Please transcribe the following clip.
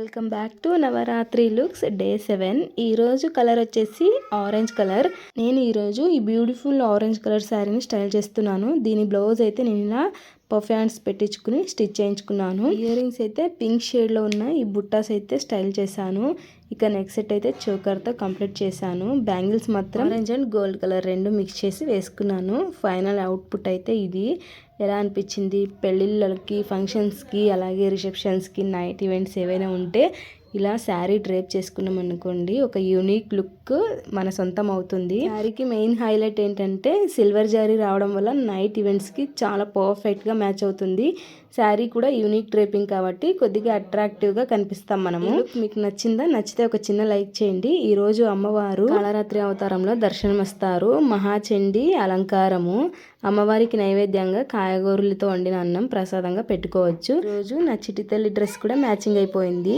Welcome back to Navaratri looks day seven. ఈరోజు colour వచ్చేసి orange colour. నేను ఈరోజు ఈ బ్యూటిఫుల్ ఆరెంజ్ కలర్ శారీని స్టైల్ చేస్తున్నాను. దీని బ్లౌజ్ అయితే నేను ఇలా పఫ్ హ్యాండ్స్ పెట్టించుకుని స్టిచ్ చేయించుకున్నాను. ఇయర్ రింగ్స్ అయితే పింక్ షేడ్లో ఉన్న ఈ బుట్టాస్ అయితే స్టైల్ చేశాను. ఇక నెక్స్ట్ సెట్ అయితే చోకర్తో కంప్లీట్ చేశాను. బ్యాంగిల్స్ మాత్రం ఆరెంజ్ అండ్ గోల్డ్ కలర్ రెండు మిక్స్ చేసి వేసుకున్నాను. ఫైనల్ అవుట్పుట్ అయితే ఇది. ఎలా అనిపించింది? పెళ్ళిళ్ళకి ఫంక్షన్స్కి అలాగే రిసెప్షన్స్కి నైట్ ఈవెంట్స్ ఏవైనా ఉంటే ఇలా శారీ డ్రేప్ చేసుకున్నాం అనుకోండి ఒక యూనిక్ లుక్ మన సొంతం అవుతుంది. శారీకి మెయిన్ హైలైట్ ఏంటంటే సిల్వర్ జారీ రావడం వల్ల నైట్ ఈవెంట్స్కి చాలా పర్ఫెక్ట్గా మ్యాచ్ అవుతుంది. శారీ కూడా యూనిక్ డ్రేపింగ్ కాబట్టి కొద్దిగా అట్రాక్టివ్గా కనిపిస్తాం మనము. మీకు నచ్చిందా? నచ్చితే ఒక చిన్న లైక్ చేయండి. ఈ రోజు అమ్మవారు కాళరాత్రి అవతారంలో దర్శనం వస్తారు మహాచండి అలంకారము. అమ్మవారికి నైవేద్యంగా కాయగూరలతో వండిన అన్నం ప్రసాదంగా పెట్టుకోవచ్చు. రోజు నా చిటితల్లి డ్రెస్ కూడా మ్యాచింగ్ అయిపోయింది.